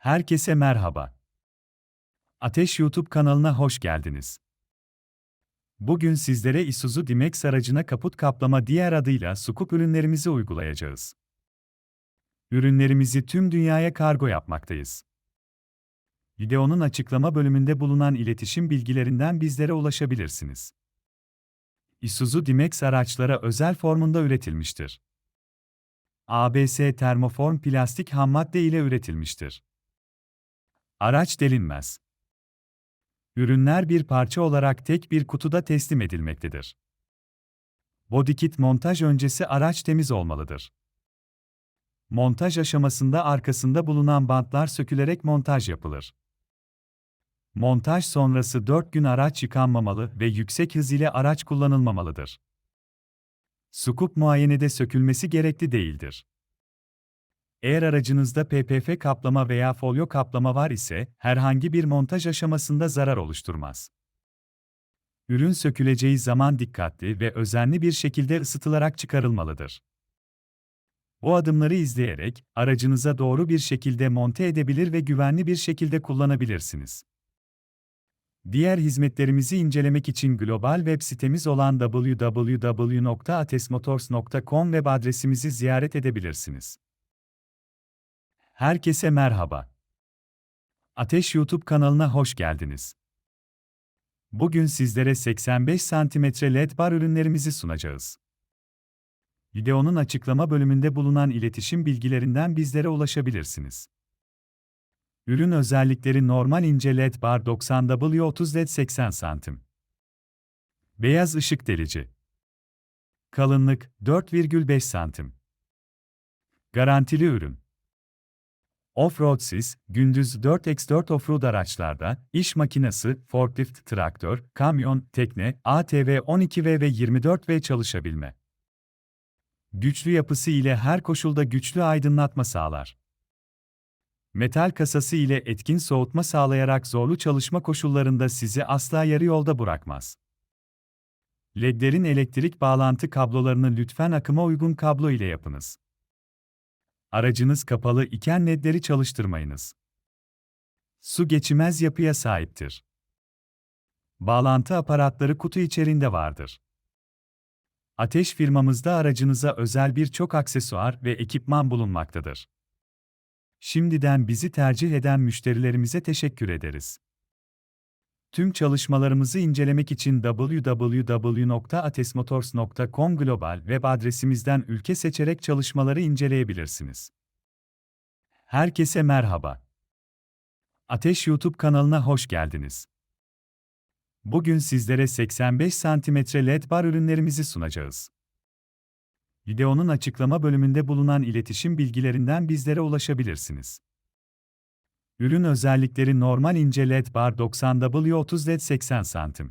Herkese merhaba. Ateş YouTube kanalına hoş geldiniz. Bugün sizlere Isuzu D-Max aracına kaput kaplama diğer adıyla Scoop ürünlerimizi uygulayacağız. Ürünlerimizi tüm dünyaya kargo yapmaktayız. Videonun açıklama bölümünde bulunan iletişim bilgilerinden bizlere ulaşabilirsiniz. Isuzu D-Max araçlara özel formunda üretilmiştir. ABS termoform plastik hammadde ile üretilmiştir. Araç delinmez. Ürünler bir parça olarak tek bir kutuda teslim edilmektedir. Bodykit montaj öncesi araç temiz olmalıdır. Montaj aşamasında arkasında bulunan bantlar sökülerek montaj yapılır. Montaj sonrası 4 gün araç yıkanmamalı ve yüksek hız ile araç kullanılmamalıdır. Scoop muayenede sökülmesi gerekli değildir. Eğer aracınızda PPF kaplama veya folyo kaplama var ise, herhangi bir montaj aşamasında zarar oluşturmaz. Ürün söküleceği zaman dikkatli ve özenli bir şekilde ısıtılarak çıkarılmalıdır. Bu adımları izleyerek, aracınıza doğru bir şekilde monte edebilir ve güvenli bir şekilde kullanabilirsiniz. Diğer hizmetlerimizi incelemek için global web sitemiz olan www.atesmotors.com web adresimizi ziyaret edebilirsiniz. Herkese merhaba. Ateş YouTube kanalına hoş geldiniz. Bugün sizlere 85 cm LED bar ürünlerimizi sunacağız. Videonun açıklama bölümünde bulunan iletişim bilgilerinden bizlere ulaşabilirsiniz. Ürün özellikleri normal ince LED bar 90W30 LED 80 cm. Beyaz ışık delici. Kalınlık 4,5 cm. Garantili ürün. Off-road sis, gündüz 4x4 offroad araçlarda, iş makinesi, forklift, traktör, kamyon, tekne, ATV 12V ve 24V çalışabilme. Güçlü yapısı ile her koşulda güçlü aydınlatma sağlar. Metal kasası ile etkin soğutma sağlayarak zorlu çalışma koşullarında sizi asla yarı yolda bırakmaz. LED'lerin elektrik bağlantı kablolarını lütfen akıma uygun kablo ile yapınız. Aracınız kapalı iken ledleri çalıştırmayınız. Su geçimez yapıya sahiptir. Bağlantı aparatları kutu içerisinde vardır. Ateş firmamızda aracınıza özel birçok aksesuar ve ekipman bulunmaktadır. Şimdiden bizi tercih eden müşterilerimize teşekkür ederiz. Tüm çalışmalarımızı incelemek için www.atesmotors.com global web adresimizden ülke seçerek çalışmaları inceleyebilirsiniz. Herkese merhaba. Ateş YouTube kanalına hoş geldiniz. Bugün sizlere 85 cm LED bar ürünlerimizi sunacağız. Videonun açıklama bölümünde bulunan iletişim bilgilerinden bizlere ulaşabilirsiniz. Ürün özellikleri normal ince LED bar 90W30 LED 80 cm.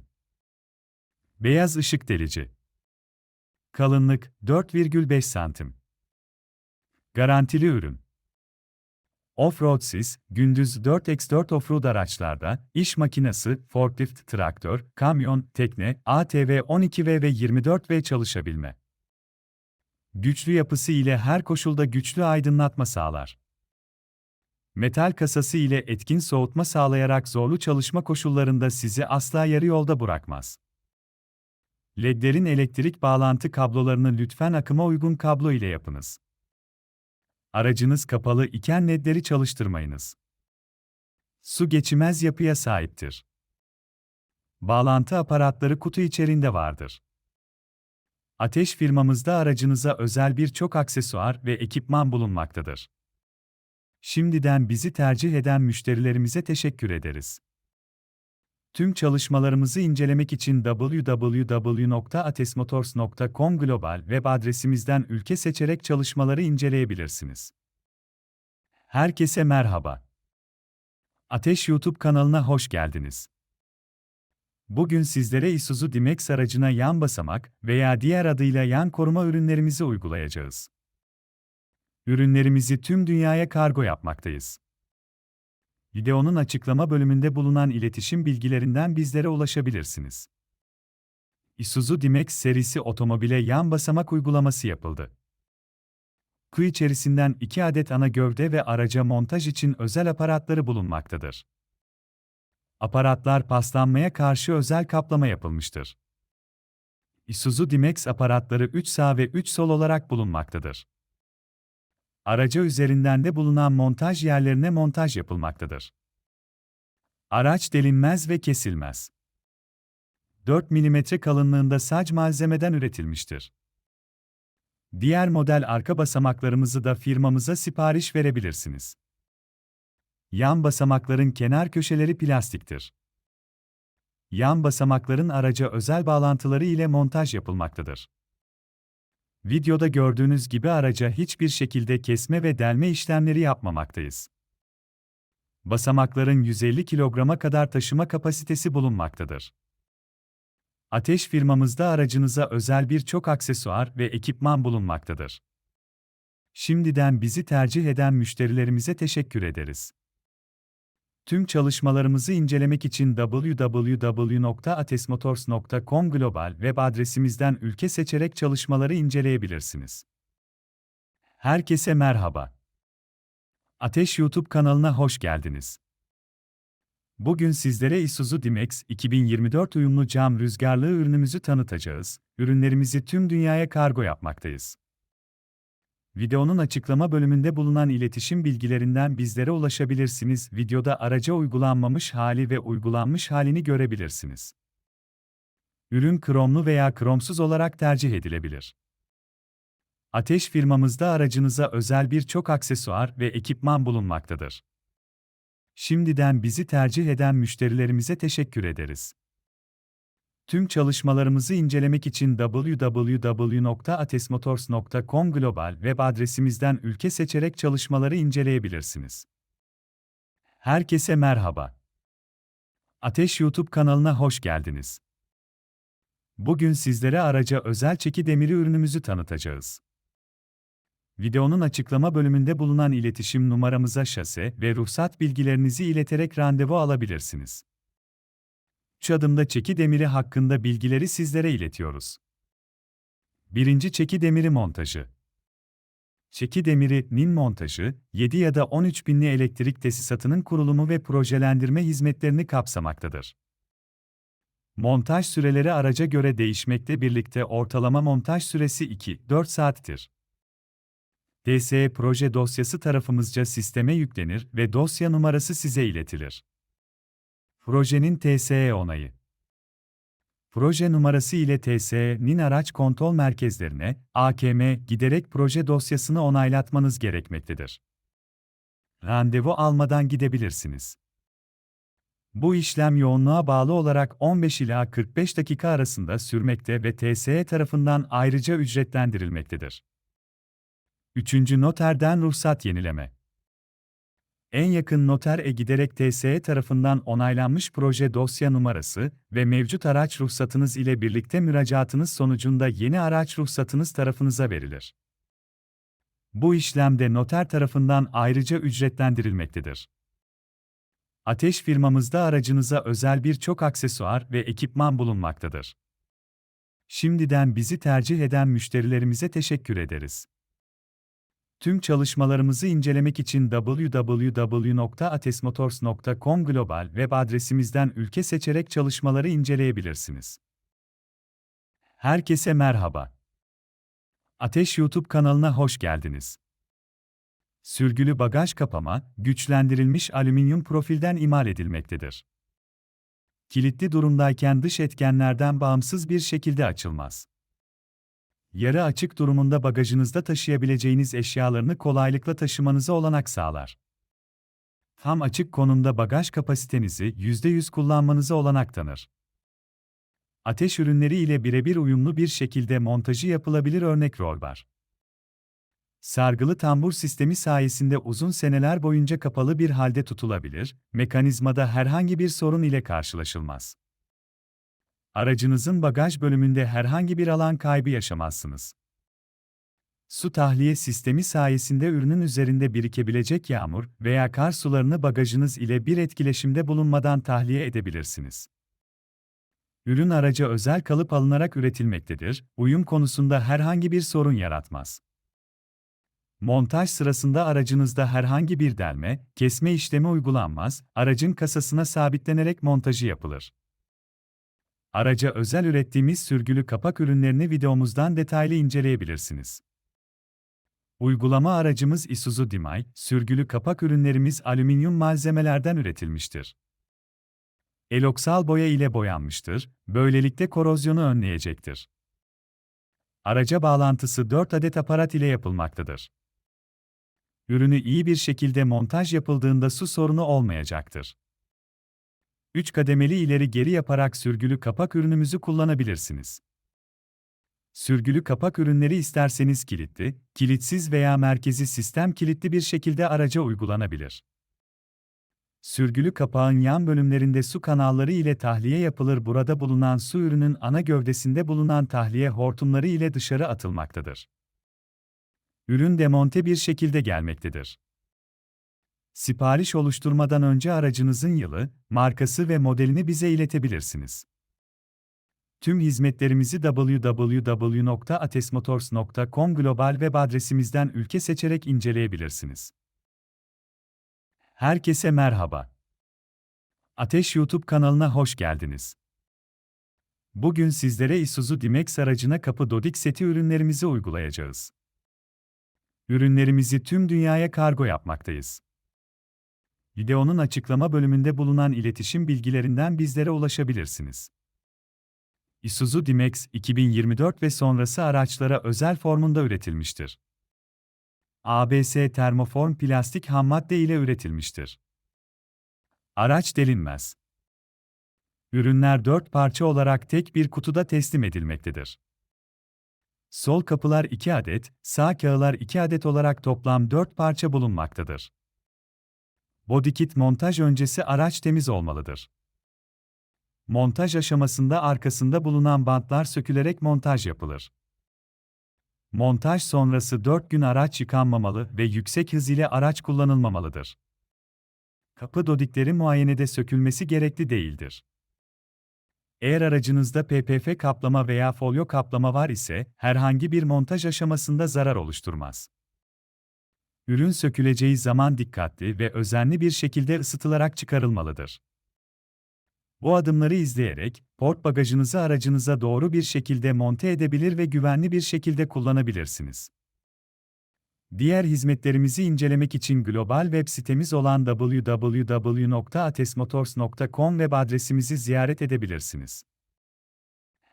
Beyaz ışık delici. Kalınlık 4,5 cm. Garantili ürün. Off-road sis, gündüz 4x4 offroad araçlarda, iş makinesi, forklift, traktör, kamyon, tekne, ATV 12V ve 24V çalışabilme. Güçlü yapısı ile her koşulda güçlü aydınlatma sağlar metal kasası ile etkin soğutma sağlayarak zorlu çalışma koşullarında sizi asla yarı yolda bırakmaz. LED'lerin elektrik bağlantı kablolarını lütfen akıma uygun kablo ile yapınız. Aracınız kapalı iken ledleri çalıştırmayınız. Su geçimez yapıya sahiptir. Bağlantı aparatları kutu içerisinde vardır. Ateş firmamızda aracınıza özel birçok aksesuar ve ekipman bulunmaktadır. Şimdiden bizi tercih eden müşterilerimize teşekkür ederiz. Tüm çalışmalarımızı incelemek için www.atesmotors.com global web adresimizden ülke seçerek çalışmaları inceleyebilirsiniz. Herkese merhaba. Ateş YouTube kanalına hoş geldiniz. Bugün sizlere Isuzu D-Max aracına yan basamak veya diğer adıyla yan koruma ürünlerimizi uygulayacağız. Ürünlerimizi tüm dünyaya kargo yapmaktayız. Videonun açıklama bölümünde bulunan iletişim bilgilerinden bizlere ulaşabilirsiniz. Isuzu D-Max serisi otomobile yan basamak uygulaması yapıldı. Kuyu içerisinden iki adet ana gövde ve araca montaj için özel aparatları bulunmaktadır. Aparatlar paslanmaya karşı özel kaplama yapılmıştır. Isuzu D-Max aparatları 3 sağ ve 3 sol olarak bulunmaktadır. Araca üzerinden de bulunan montaj yerlerine montaj yapılmaktadır. Araç delinmez ve kesilmez. 4 mm kalınlığında sac malzemeden üretilmiştir. Diğer model arka basamaklarımızı da firmamıza sipariş verebilirsiniz. Yan basamakların kenar köşeleri plastiktir. Yan basamakların araca özel bağlantıları ile montaj yapılmaktadır. Videoda gördüğünüz gibi araca hiçbir şekilde kesme ve delme işlemleri yapmamaktayız. Basamakların 150 kilograma kadar taşıma kapasitesi bulunmaktadır. Ateş firmamızda aracınıza özel birçok aksesuar ve ekipman bulunmaktadır. Şimdiden bizi tercih eden müşterilerimize teşekkür ederiz. Tüm çalışmalarımızı incelemek için www.atesmotors.com global web adresimizden ülke seçerek çalışmaları inceleyebilirsiniz. Herkese merhaba. Ateş YouTube kanalına hoş geldiniz. Bugün sizlere Isuzu D-Max 2024 uyumlu cam rüzgarlığı ürünümüzü tanıtacağız. Ürünlerimizi tüm dünyaya kargo yapmaktayız. Videonun açıklama bölümünde bulunan iletişim bilgilerinden bizlere ulaşabilirsiniz. Videoda araca uygulanmamış hali ve uygulanmış halini görebilirsiniz. Ürün kromlu veya kromsuz olarak tercih edilebilir. Ateş firmamızda aracınıza özel birçok aksesuar ve ekipman bulunmaktadır. Şimdiden bizi tercih eden müşterilerimize teşekkür ederiz. Tüm çalışmalarımızı incelemek için www.atesmotors.com global web adresimizden ülke seçerek çalışmaları inceleyebilirsiniz. Herkese merhaba. Ateş YouTube kanalına hoş geldiniz. Bugün sizlere araca özel çeki demiri ürünümüzü tanıtacağız. Videonun açıklama bölümünde bulunan iletişim numaramıza şase ve ruhsat bilgilerinizi ileterek randevu alabilirsiniz. Şu adımda çeki demiri hakkında bilgileri sizlere iletiyoruz. Birinci çeki demiri montajı. Çeki demirinin montajı, 7 ya da 13 binli elektrik tesisatının kurulumu ve projelendirme hizmetlerini kapsamaktadır. Montaj süreleri araca göre değişmekte birlikte ortalama montaj süresi 2-4 saattir. DSE proje dosyası tarafımızca sisteme yüklenir ve dosya numarası size iletilir. Projenin TSE onayı. Proje numarası ile TSE'nin araç kontrol merkezlerine, AKM, giderek proje dosyasını onaylatmanız gerekmektedir. Randevu almadan gidebilirsiniz. Bu işlem yoğunluğa bağlı olarak 15 ila 45 dakika arasında sürmekte ve TSE tarafından ayrıca ücretlendirilmektedir. 3. Noterden ruhsat yenileme. En yakın noter e giderek TSE tarafından onaylanmış proje dosya numarası ve mevcut araç ruhsatınız ile birlikte müracaatınız sonucunda yeni araç ruhsatınız tarafınıza verilir. Bu işlemde noter tarafından ayrıca ücretlendirilmektedir. Ateş firmamızda aracınıza özel birçok aksesuar ve ekipman bulunmaktadır. Şimdiden bizi tercih eden müşterilerimize teşekkür ederiz. Tüm çalışmalarımızı incelemek için www.atesmotors.com global web adresimizden ülke seçerek çalışmaları inceleyebilirsiniz. Herkese merhaba. Ateş YouTube kanalına hoş geldiniz. Sürgülü bagaj kapama, güçlendirilmiş alüminyum profilden imal edilmektedir. Kilitli durumdayken dış etkenlerden bağımsız bir şekilde açılmaz yarı açık durumunda bagajınızda taşıyabileceğiniz eşyalarını kolaylıkla taşımanıza olanak sağlar. Tam açık konumda bagaj kapasitenizi %100 kullanmanıza olanak tanır. Ateş ürünleri ile birebir uyumlu bir şekilde montajı yapılabilir örnek rol var. Sargılı tambur sistemi sayesinde uzun seneler boyunca kapalı bir halde tutulabilir, mekanizmada herhangi bir sorun ile karşılaşılmaz. Aracınızın bagaj bölümünde herhangi bir alan kaybı yaşamazsınız. Su tahliye sistemi sayesinde ürünün üzerinde birikebilecek yağmur veya kar sularını bagajınız ile bir etkileşimde bulunmadan tahliye edebilirsiniz. Ürün araca özel kalıp alınarak üretilmektedir, uyum konusunda herhangi bir sorun yaratmaz. Montaj sırasında aracınızda herhangi bir delme, kesme işlemi uygulanmaz, aracın kasasına sabitlenerek montajı yapılır. Araca özel ürettiğimiz sürgülü kapak ürünlerini videomuzdan detaylı inceleyebilirsiniz. Uygulama aracımız Isuzu Dimay, sürgülü kapak ürünlerimiz alüminyum malzemelerden üretilmiştir. Eloksal boya ile boyanmıştır, böylelikle korozyonu önleyecektir. Araca bağlantısı 4 adet aparat ile yapılmaktadır. Ürünü iyi bir şekilde montaj yapıldığında su sorunu olmayacaktır. 3 kademeli ileri geri yaparak sürgülü kapak ürünümüzü kullanabilirsiniz. Sürgülü kapak ürünleri isterseniz kilitli, kilitsiz veya merkezi sistem kilitli bir şekilde araca uygulanabilir. Sürgülü kapağın yan bölümlerinde su kanalları ile tahliye yapılır. Burada bulunan su ürünün ana gövdesinde bulunan tahliye hortumları ile dışarı atılmaktadır. Ürün demonte bir şekilde gelmektedir. Sipariş oluşturmadan önce aracınızın yılı, markası ve modelini bize iletebilirsiniz. Tüm hizmetlerimizi www.atesmotors.com global web adresimizden ülke seçerek inceleyebilirsiniz. Herkese merhaba. Ateş YouTube kanalına hoş geldiniz. Bugün sizlere Isuzu D-Max aracına kapı dodik seti ürünlerimizi uygulayacağız. Ürünlerimizi tüm dünyaya kargo yapmaktayız. Videonun açıklama bölümünde bulunan iletişim bilgilerinden bizlere ulaşabilirsiniz. Isuzu D-Max 2024 ve sonrası araçlara özel formunda üretilmiştir. ABS termoform plastik hammadde ile üretilmiştir. Araç delinmez. Ürünler dört parça olarak tek bir kutuda teslim edilmektedir. Sol kapılar 2 adet, sağ kağılar 2 adet olarak toplam 4 parça bulunmaktadır. Bodykit montaj öncesi araç temiz olmalıdır. Montaj aşamasında arkasında bulunan bantlar sökülerek montaj yapılır. Montaj sonrası 4 gün araç yıkanmamalı ve yüksek hız ile araç kullanılmamalıdır. Kapı dodikleri muayenede sökülmesi gerekli değildir. Eğer aracınızda PPF kaplama veya folyo kaplama var ise, herhangi bir montaj aşamasında zarar oluşturmaz. Ürün söküleceği zaman dikkatli ve özenli bir şekilde ısıtılarak çıkarılmalıdır. Bu adımları izleyerek, port bagajınızı aracınıza doğru bir şekilde monte edebilir ve güvenli bir şekilde kullanabilirsiniz. Diğer hizmetlerimizi incelemek için global web sitemiz olan www.atesmotors.com web adresimizi ziyaret edebilirsiniz.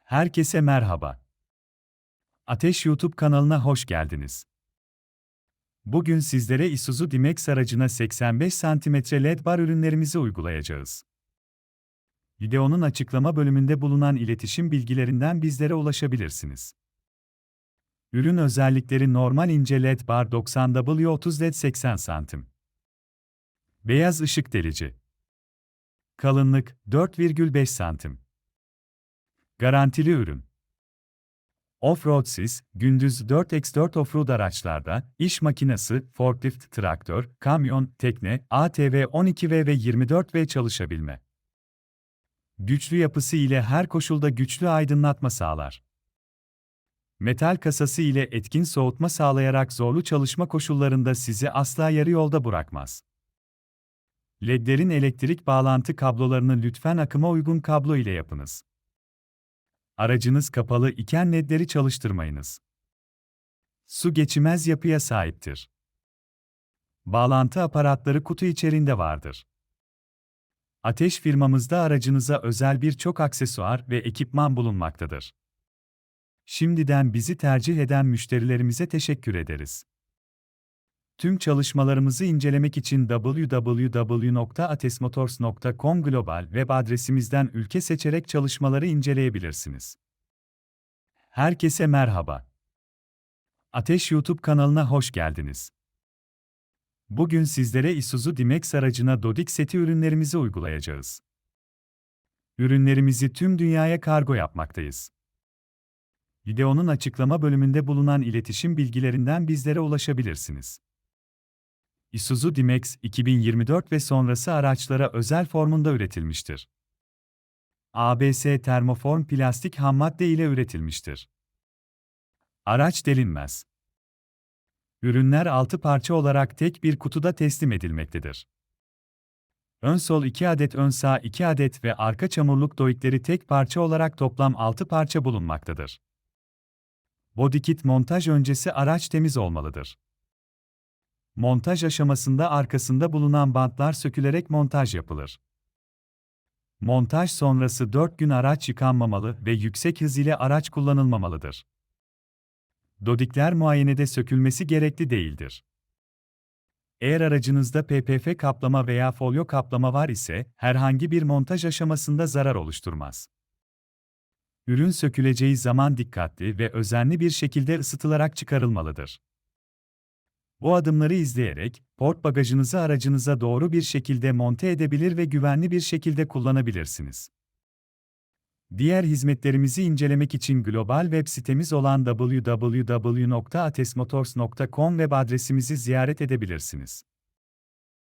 Herkese merhaba. Ateş YouTube kanalına hoş geldiniz. Bugün sizlere Isuzu D-Max aracına 85 cm LED bar ürünlerimizi uygulayacağız. Videonun açıklama bölümünde bulunan iletişim bilgilerinden bizlere ulaşabilirsiniz. Ürün özellikleri normal ince LED bar 90W30 LED 80 cm. Beyaz ışık delici. Kalınlık 4,5 cm. Garantili ürün. Off-road sis, gündüz 4x4 offroad araçlarda, iş makinesi, forklift, traktör, kamyon, tekne, ATV 12V ve 24V çalışabilme. Güçlü yapısı ile her koşulda güçlü aydınlatma sağlar. Metal kasası ile etkin soğutma sağlayarak zorlu çalışma koşullarında sizi asla yarı yolda bırakmaz. LED'lerin elektrik bağlantı kablolarını lütfen akıma uygun kablo ile yapınız. Aracınız kapalı iken ledleri çalıştırmayınız. Su geçimez yapıya sahiptir. Bağlantı aparatları kutu içerisinde vardır. Ateş firmamızda aracınıza özel birçok aksesuar ve ekipman bulunmaktadır. Şimdiden bizi tercih eden müşterilerimize teşekkür ederiz. Tüm çalışmalarımızı incelemek için www.atesmotors.com global web adresimizden ülke seçerek çalışmaları inceleyebilirsiniz. Herkese merhaba. Ateş YouTube kanalına hoş geldiniz. Bugün sizlere Isuzu D-Max aracına Dodik seti ürünlerimizi uygulayacağız. Ürünlerimizi tüm dünyaya kargo yapmaktayız. Videonun açıklama bölümünde bulunan iletişim bilgilerinden bizlere ulaşabilirsiniz. Isuzu D-Max 2024 ve sonrası araçlara özel formunda üretilmiştir. ABS termoform plastik hammadde ile üretilmiştir. Araç delinmez. Ürünler 6 parça olarak tek bir kutuda teslim edilmektedir. Ön sol 2 adet, ön sağ 2 adet ve arka çamurluk doikleri tek parça olarak toplam 6 parça bulunmaktadır. Bodykit montaj öncesi araç temiz olmalıdır. Montaj aşamasında arkasında bulunan bantlar sökülerek montaj yapılır. Montaj sonrası 4 gün araç yıkanmamalı ve yüksek hız ile araç kullanılmamalıdır. Dodikler muayenede sökülmesi gerekli değildir. Eğer aracınızda PPF kaplama veya folyo kaplama var ise herhangi bir montaj aşamasında zarar oluşturmaz. Ürün söküleceği zaman dikkatli ve özenli bir şekilde ısıtılarak çıkarılmalıdır. Bu adımları izleyerek, port bagajınızı aracınıza doğru bir şekilde monte edebilir ve güvenli bir şekilde kullanabilirsiniz. Diğer hizmetlerimizi incelemek için global web sitemiz olan www.atesmotors.com web adresimizi ziyaret edebilirsiniz.